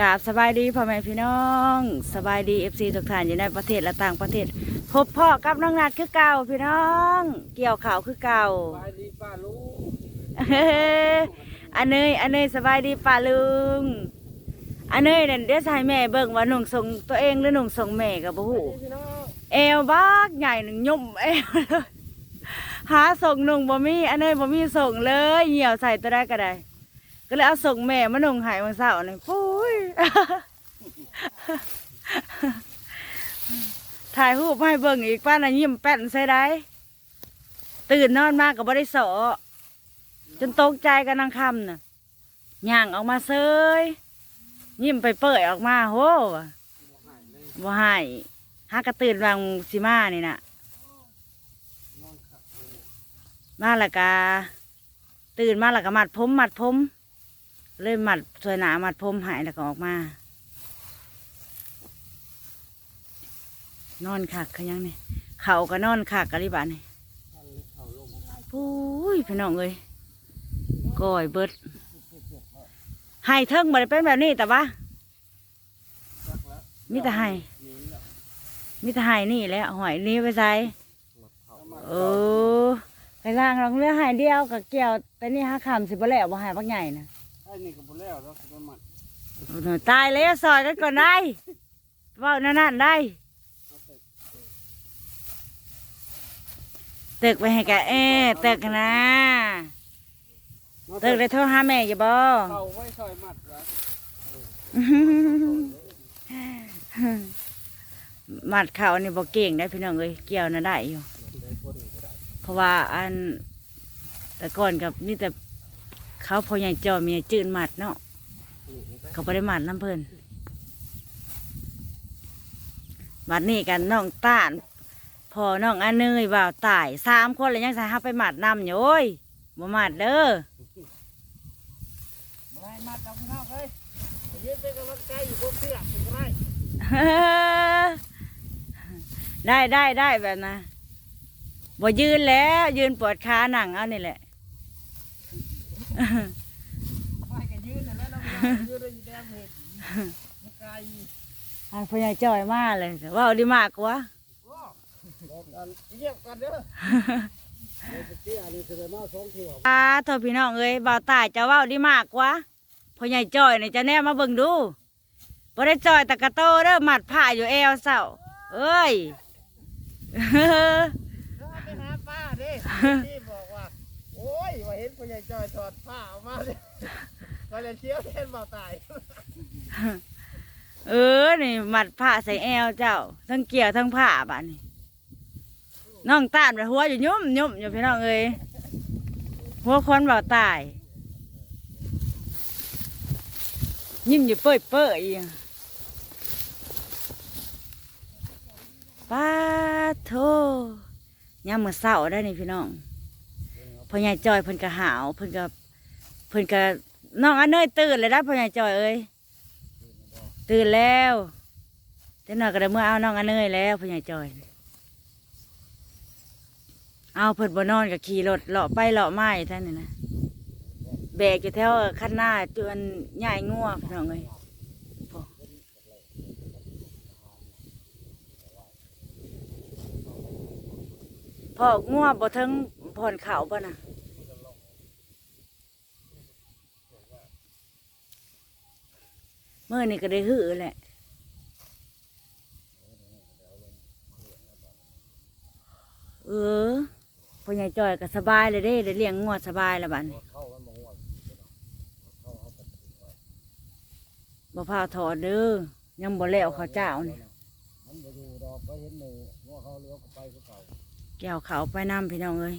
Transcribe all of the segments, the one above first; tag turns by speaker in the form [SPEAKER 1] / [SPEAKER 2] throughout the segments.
[SPEAKER 1] กาบสบายดีพ่อแม่พี่น้องสบายดีเอฟซีทุกท่านอยู่ในประเทศและต่างประเทศ พบพ่อกับน้องนัดคือเก่าพี่น้อง เกี่ยวข่าวคือเก่า
[SPEAKER 2] ไปดีป้าลูก
[SPEAKER 1] เฮ้อันเนยอันเนยสบายดีป่าลุงอันเนยเนี่ยเดี๋ยวให้แม่เบิ่งว่าหนุ่งส่งตัวเองหรือหนุ่งส่งแม่กับบ่ฮู้
[SPEAKER 2] พี่น้อง
[SPEAKER 1] เอวบักใหญ่หนึ่งยุ่มเอวเลยหาส่งหนุ่งบ่มีอันเนยบ่มีส่งเลยเหี่ยวใส่ตัวได้ก็ได้ ก็เลยเอาส่งแม่มาหนุ่งหายวันสาร์นี่ปุ้ยถ่ายรูปให้เบิ่งอีกป้าน่ะยิ้มแป้นใส่ได้ ตื่นนอนมากก็บ่ได้สอจนตกใจกันนางคำน่ะย่างออกมาเซยยิ้มไปเปิดออกมาโห่บ่ให้หากกระตื่นวางสิมานี่น่ะมาและกาตื่นมาละกามัดผมมัดผม เลยมัดสวยหนามัดผมหายแล้วก็ออกมา นอนคักขยังนี่เข่าก็นอนคักกะริบานี่ปุ้ยพี่น้องเอ้ยก้อยเบิดให้เทิงบ่ได้เป็นแบบนี้แต่ว่ามีแต่ให้มีแต่ให้นี่แหล้วหอยนี้ไปใส่เออไปล่างลองเรือหายเดียวกับเกี่ยวแต่นี่ห้าคำสิบแล้วบ่ใหายพักใหญ่นะ
[SPEAKER 2] นี่ก็บ่แล้วแล้วก็มัน
[SPEAKER 1] โอ้โหตายแล้วซอยกันก่อนได้เว่านั่นนั่นได้ ตึกไปให้แกเอ้ตึกนะ ตึกได้โทรหาแม่อย่าบ่
[SPEAKER 2] เอาไว้ซอยมัดวะ
[SPEAKER 1] มัดเข่านี่บ่เก่งได้พี่น้องเอ้ยเกี่ยวน่ะได้อยู่ เพราะว่าอันแต่ก่อนกับนี่แต่ เขาพอใหญ่จอมีจืดมัดเนาะเขาบ่ได้มัดน้ำเพิ่นมัดนี่กันน้องต้านพอน้องอันเนยบ่าวตายสามคนเลยยังใส่ห้าไปมัดนำอยู่โอ้ยบ่มัดเด้อ
[SPEAKER 2] บ่ให้มัดเอาพี่น้องเอ้ยไปยืนเป็นกำลังใจอยู่บนเสื้อเป็นก็ได้
[SPEAKER 1] ได้ได้ได้แบบนะบ่ยืนแล้ว ยืนปวดขาหนังเอานี่แหละ
[SPEAKER 2] ไปกันยืนนั่นแหล้วเรายืนได้อยู่แดงเห็ดมันไกล
[SPEAKER 1] อันพญายจ้อยมาเลยแต่ว่าเอาดีมากกว่า
[SPEAKER 2] โอ้บอกกันเยี่ยมกันเด้อเดี๋ยวไปเตี้ยนี่แสดงว่าสองเที่ยว
[SPEAKER 1] อ่าเธอพี่น้องเอ้ยบ่าวตายจะเว่าดีมากกว่าพญายจ้อยนี่จะแน่มาเบิ่งดูบ่ได้จ้อยตะกะโตเด้อมัดผ้าอยู่เอวเศร้าเอ้ย
[SPEAKER 2] เราไปหาป้าดิ นผู้ใหญ่จอยถอดผ้าออกมาเลยก็เลยเชี่ยวเห็นเบาตาย
[SPEAKER 1] เออ นี่มัดผ้าใส่เอวเจ้า ทั้งเกี่ยวทั้งผ้าบ้านี่น้องตานไปหัวอยู่ยุ่มยุ่มอยู่พี่น้องเอ้ยหัวคนเบาตาย ยิ้มอยู่เปื่อยเปื่อยป้าโทยามมือเช้าได้นี่พี่น้อง พ่อใหญ่จอยเพิ่นก็หาวเพิ่นก็เพิ่นก็น้องอันเนยตื่นเลยได้พ่อใหญ่จอยเอ้ยตื่นแล้วแต่หน่อยก็ได้เมื่อเอาน้องอันเนยแล้วพ่อใหญ่จอย เอาเพิ่นบ่นอนกับขี่รถเลาะไปเลาะมาอยู่ท่านนี่นะแบกอยู่แถวคันหน้าจนใหญ่งัวพี่น้องเอ้ยพอพองัวบ่ถึง ผ่อนเขาบ่ะนะเมื่อนี่ก็ได้หื้อแหละเออพ่อใหญ่จอยก็สบายเลยเด้ได้เลี้ยงงวดสบายแล้วบัดนี้บ่พาถอดเด้อยังบ่แล้วเขาเจ้านี่
[SPEAKER 2] ไปดูดอกไปเห็นหมูว่าเขาเลี้ยวก็ไปก็เก่า
[SPEAKER 1] แก้วเขาไปนำพี่น้องเอ้ย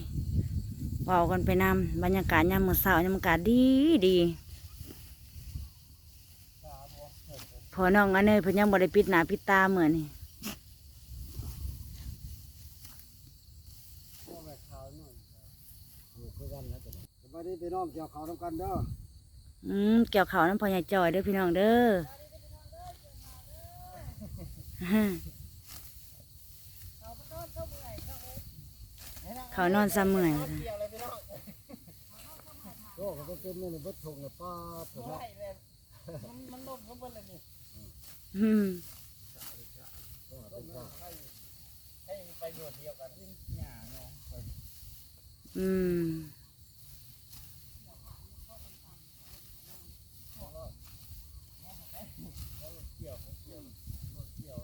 [SPEAKER 1] เว้ากันไปนำบรรยากาศยามมื้อเช้ายามอากาศดีดีพอน้องอันเนยเพิ่นยังบ่ได้ปิดหน้าปิดตาเหมือนนี่
[SPEAKER 2] พ่อแม่ขาวหน่อยอยู่คือกันนะจ๊ะสบายดีพี่น้องเกี่ยวเขาทำกันเด้อ
[SPEAKER 1] อืมแก้วเขาวน้ำพ่อใหญ่จอยเด้อพี่น้องเด้อ เขานอนซ้ำเมื่อย
[SPEAKER 2] โลกมันเต็มเลยบัดทงเนี่ยป้าผมว่ามันล่มก็เบิ่นเลยนี่
[SPEAKER 1] อืม
[SPEAKER 2] ให้ประโยชน์เดียวกันนี่หญ้าเนาะ
[SPEAKER 1] อืม
[SPEAKER 2] เกี่ยวเกี่ยวเกี่ยว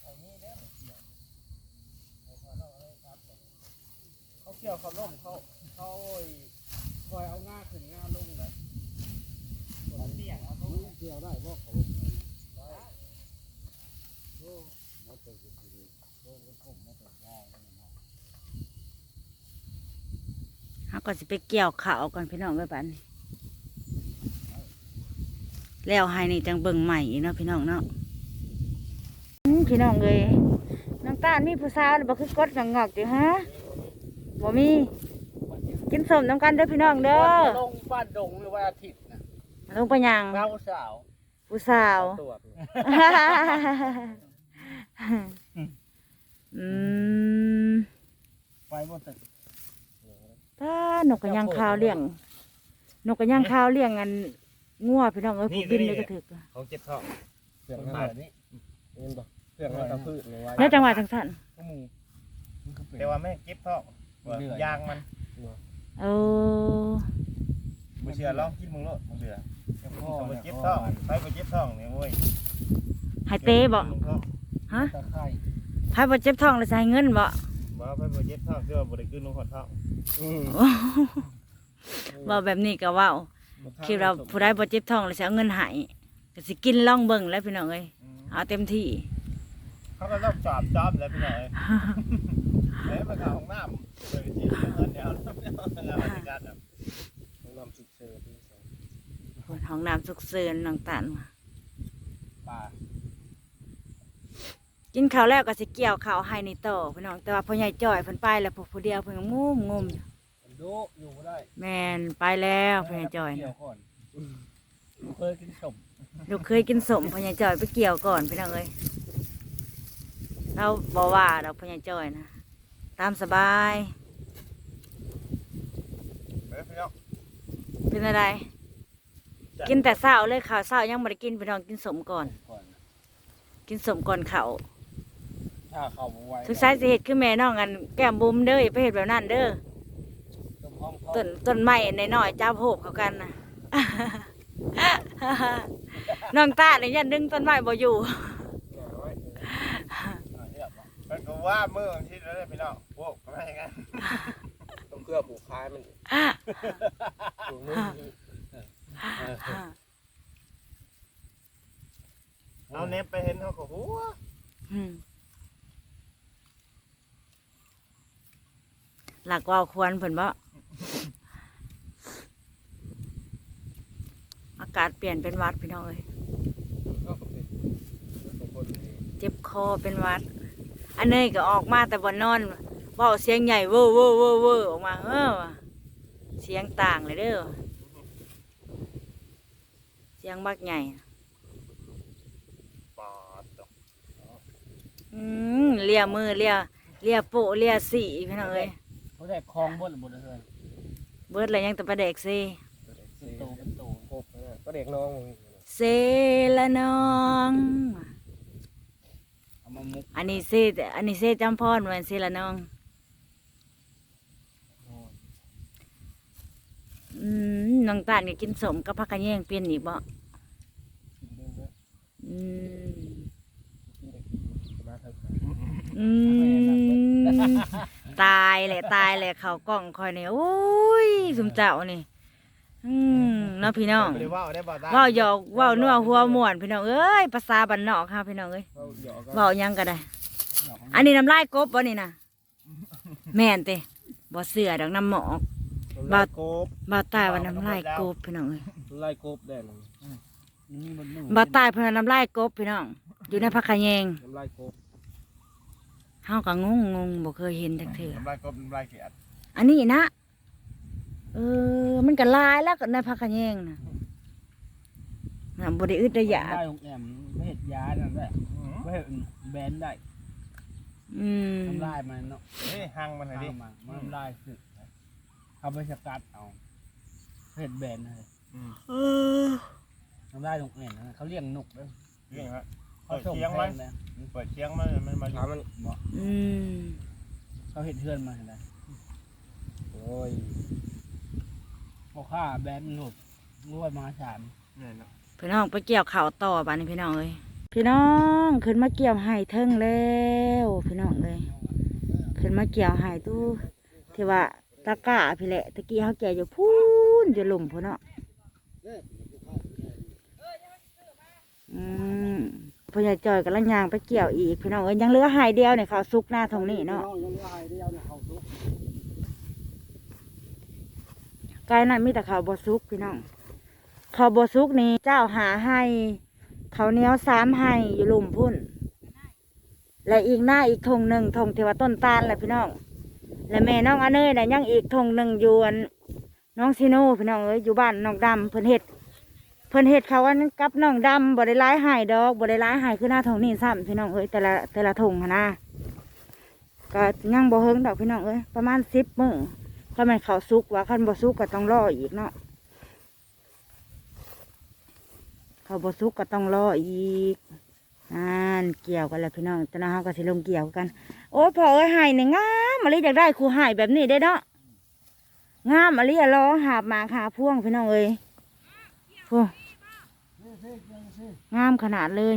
[SPEAKER 2] เอานี่เด้อเกี่ยวเอาพอเราเลยครับเขาเกี่ยวเขาล่มเขาเขาโอ้ยคอยเอาง่าขึ้นง่าลงเลยเอาเสี่ยงเอาลงเกี่ยวได้บ่เขาได้โอ้ มาเจอกันดีโอ้ผมมาเจอง่ายแล้วเนาะ
[SPEAKER 1] เฮาก็สิไปเกี่ยวข้าวก่อนพี่น้องเอ้ยบัดนี้แล้วให้นี่จังเบิ่งใหม่อีกเนาะพี่น้องเนาะอืมพี่น้องเอ้ยน้ำตาลมีผู้สาวน่ะบ่คือกดงอกๆอยู่ฮะบ่มีกินสมน้ำกันเด้อพี่น้องเด้อ
[SPEAKER 2] ลงบ้านดงหรือว่าอาทิตย์นะ
[SPEAKER 1] ลงไปยัง
[SPEAKER 2] เราสาว
[SPEAKER 1] ผู้สาว
[SPEAKER 2] ตัว
[SPEAKER 1] อืม
[SPEAKER 2] ไปบนตึก
[SPEAKER 1] ป้านกกระย่างข้าวเลี้ยง นกกระย่างข้าวเลี้ยงอันงัวพี่น้องเอ้ยผู้บินเลยก็ถึก
[SPEAKER 2] เขาเจ็บท้อง
[SPEAKER 3] เสียงอะไรนี่เห็นปะเสียงอะไรตะพืชเลยว่า
[SPEAKER 1] แล้วจังหวะจังสัน
[SPEAKER 3] ก็มูมันก็เป็น
[SPEAKER 2] แต่ว่าแม่เจ็บท้องยางมัน
[SPEAKER 1] โอ้
[SPEAKER 2] บ่เชื่อลองกินมึงโลดมึงเดือบ่เจ็บท้องไปบ่เจ็บท้องนี่โว้ย
[SPEAKER 1] ให้เต้บ่ ฮะ
[SPEAKER 3] ตะไคร้
[SPEAKER 1] ไผบ่เจ็บท้องแล้วสิให้เงินบ่
[SPEAKER 2] บ่ไปบ่เจ็บท้องคือว่าบ่ได้กินลงหอดท้อง
[SPEAKER 3] อืม
[SPEAKER 1] เว้าแบบนี้ก็เว้าคิดว่าผู้ใดบ่เจ็บท้องแล้วสิเอาเงินให้ก็สิกินลองเบิ่งแล้วพี่น้องเอ้ยเอาเต็มที่
[SPEAKER 2] เขาก็ต้องจอบจอบแล้วพี่น้อยแล้วไปเข้าห้องน้ำเลยสิเงินเดี๋ยวแล้วแล้วบรรยากาศ
[SPEAKER 3] ต้องนำสุดเชิญที่สอง
[SPEAKER 1] ห้องน้ำสุกเซินน้องตัน
[SPEAKER 3] ป่า
[SPEAKER 1] กินข้าวแล้วก็สิเกี่ยวข้าวให้นี่ต่อพี่น้องแต่ว่าพ่อใหญ่จ้อยเพิ่นไปแล้วพวกผู้เดียวเพิ่นก็งุ่มงุ่มอยู่
[SPEAKER 3] มันโดอยู่ไม่ได้
[SPEAKER 1] แม่นไปแล้วพ่อใหญ่จ้อย
[SPEAKER 3] เกี่ย
[SPEAKER 1] น่ะ
[SPEAKER 3] วก่อนเคยกินสม
[SPEAKER 1] ลูกเคยกินสมพ่อใหญ่จ้อยไปเกี่ยวก่อนพี่น้องเอ้ยเราบ่ว่าดอกพ่อใหญ่จ้อยนะตามสบาย
[SPEAKER 2] เออพี่น้อง
[SPEAKER 1] เป็นอะไร กินแต่เช้าเลยข้าวเช้ายังบ่ได้กินพี่น้องกินสมก่อน
[SPEAKER 3] ก่อน
[SPEAKER 1] กินสมก่อนข้าว
[SPEAKER 3] ถ้าเข้ามาไว
[SPEAKER 1] ทุกสายสิเฮ็ดคือแม่น้องกันแก้มบุ้มเด้ออย่าไปเฮ็ดแบบนั้นเด้อ
[SPEAKER 3] ต้มห้อง
[SPEAKER 1] ต้นต้นไม้น้อยๆจับโหบเขากันนะน้องตาเนี่ยยันดึงต้นไม้บ่อยู่
[SPEAKER 2] มันก็ว่ามือที่แล้วพี่น้องพวกไม่งั้น
[SPEAKER 3] ต้องเคลือบผูกคายมันผูกนุ่ม
[SPEAKER 2] เอาเน็บไปเห็นเขาก็หัว
[SPEAKER 1] อืม หลักว่าวควรเพิ่นบ่อากาศเปลี่ยนเป็นหวัดพี่น้องเอ้ย
[SPEAKER 3] ก็เป็นสองคนนี้
[SPEAKER 1] เจ็บคอเป็นหวัด อันนี้ก็ออกมาแต่บ่นอนเว้าเสียงใหญ่เว้อเว้อเว้อเว้อออกมาเฮ้อว่ะเสียงต่างเลยเด้อเสียงบักใหญ่
[SPEAKER 2] ปอดตก
[SPEAKER 1] อืมเลียมือเลียเลียโปะเลียสีพี่น้องเอ้ย
[SPEAKER 3] เขาได้คลองบนหรือหมดเลย
[SPEAKER 1] เบิดอะไรยังแต่ประเด็กซี
[SPEAKER 3] เป็นโตเป็นโตครบก็เด็กน้อง
[SPEAKER 1] เซละน้อง
[SPEAKER 3] เอามามุก
[SPEAKER 1] อันนี้เซอันนี้เซจำพรเหมือนเซละน้องอืมน้องตาลก็กินสมกับผักกระแยงเปลี่ยนอีกบ่
[SPEAKER 3] กินเรื่องด้วย
[SPEAKER 1] อืม
[SPEAKER 3] กินเด็กมาเถอะ
[SPEAKER 1] อืม ตายแหละตายแหละเขากล้องคอยนี่โอ้ยสมเจ้านี่ อืมเนาะพี่น้อง
[SPEAKER 2] ไม่ได้ว่าได้บ่ได้
[SPEAKER 1] เว้าหยอกเว้านัวหัวม่วนพี่น้องเอ้ยภาษาบ้านนอกค่ะพี่น้องเอ้ย
[SPEAKER 3] เขาหยอกก็
[SPEAKER 1] เว้าหยังก็ได้ อันนี้น้ำลายกบบ่นี่นะแม่นเตบ่เสือดอกน้ำหมอก
[SPEAKER 2] บาโกบ
[SPEAKER 1] บ่าวตายว่าน้ำลายกบพี่น้องเอ้ย
[SPEAKER 3] ไล่กบแดงนี่มันนุ่ม
[SPEAKER 1] บ่าวตายเพิ่นว่าน้ำลายกบพี่น้อง อยู่ในผักขะแยง
[SPEAKER 3] น้ำลายกบ
[SPEAKER 1] เฮาก็งงงงบ่เคยเห็นจักเทื่อ
[SPEAKER 2] น้ำลายกบน้ำลายเกียด
[SPEAKER 1] อันนี้นะเออ มันก็ลายแล้วก็ในผักขะแยงน่ะน่ะบ่ได้อึดได้อยาก
[SPEAKER 3] ได้ของแอมไม่เห็ดยานั่นได้ไม่เห็ดแบนได้
[SPEAKER 1] ออืม
[SPEAKER 2] ทำลายมันเนาะ
[SPEAKER 3] เฮ้ยหังมันหน่อยดิ
[SPEAKER 2] ทำมันมันทำลายสึกเอาไปสกัดเอาเห็ดแบนเลย
[SPEAKER 3] อืม
[SPEAKER 1] เออ
[SPEAKER 2] ทำลายตรงเอ็นนะเขาเลี้ยงนกด้วย
[SPEAKER 3] เรื่องฮะ
[SPEAKER 2] เขาส่ง
[SPEAKER 3] เปิดเชียง
[SPEAKER 2] แพ
[SPEAKER 3] ไว้
[SPEAKER 2] งเลย
[SPEAKER 3] เปิดเชียงมันมันมาอยู่มัน
[SPEAKER 1] อืม
[SPEAKER 2] เขาเห็ดเทือนมาเห็นไหม
[SPEAKER 3] โอ้ย
[SPEAKER 2] เขาฆ่าแบนหนุกงวดมาสาม
[SPEAKER 3] เนี่ยเนาะ
[SPEAKER 1] พี่น้องไปเกี่ยวข้าวต่อบ้านนี้พี่น้องเลยพี่น้องขึ้นมาเกี่ยวไห่เทิงแล้วพี่น้องเลยขึ้นมาเกี่ยวไห่ตู้ที่ว่าตะกร้าพี่แหละตะกี้เขาเกี่ยวอยู่พูนอยู่หลุมพูนเนาะอืมพ่ อใหญ่จอยกับลังยางไปเกี่ยวอีกพี่น้องเอ้ยยังเหลือไห่เดียวเนี่ยเขาซุกหน้าทางนี้เนาะไกลนั่นมีแต่เขาวบซุกพี่น้องเขาวบซุกนี่เจ้าหาให้เขาเนี้ยวสามให้อยู่หลุมพุ่น และอีกหน้าอีกทงหนึ่งทงเทวต้นตาลแหละพี่น้องและแม่น้องอเนยน่ยังอีกทงหนึ่งอยวนน้องซิโน่พี่น้องเอ้ยอยู่บ้านน้องดำเพิ่นเฮ็ด เพิ่นเฮ็ดเขาวอันนั้นกับน้องดำบ่ได้ร้ายหายดอกบ่ได้ร้ายหายคือหน้าทงนี่ซ้ำพี่น้องเอ้ยแต่ละแต่ละทงนะก็ยังบ่เฮิงดอกพี่น้องเอ้ยประมาณสิบมื้อถ้ามันเขาซุกว่าขั้นบ่ซุกก็ต้องรออีกเนาะเขาบ่ซุกก็ต้องรออีกนั่นเกี่ยวกันแล้วพี่น้องตอนนั้เขาก็สิลงเกี่ยวกัน โอ้พอเอ้ยหายเนี่ยงามมาลิอยากได้ครูหายแบบนี้ได้เนาะงามมาลิอะรอหาบหมาหาพ่วงพี่น้องเอ้ยพวง งามขนาดเลย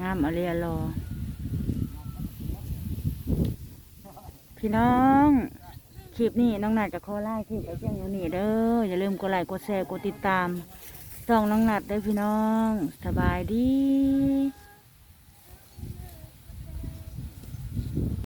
[SPEAKER 1] งามอะไรอะรอ พี่น้องคลิปนี้น้องนัดกับโคไล่คลิปไอ้เจ้าอยู่นี่เด้ออย่าลืมกดไลค์กดแชร์กดติดตามส่องน้องนัดเด้อพี่น้อง สบายดี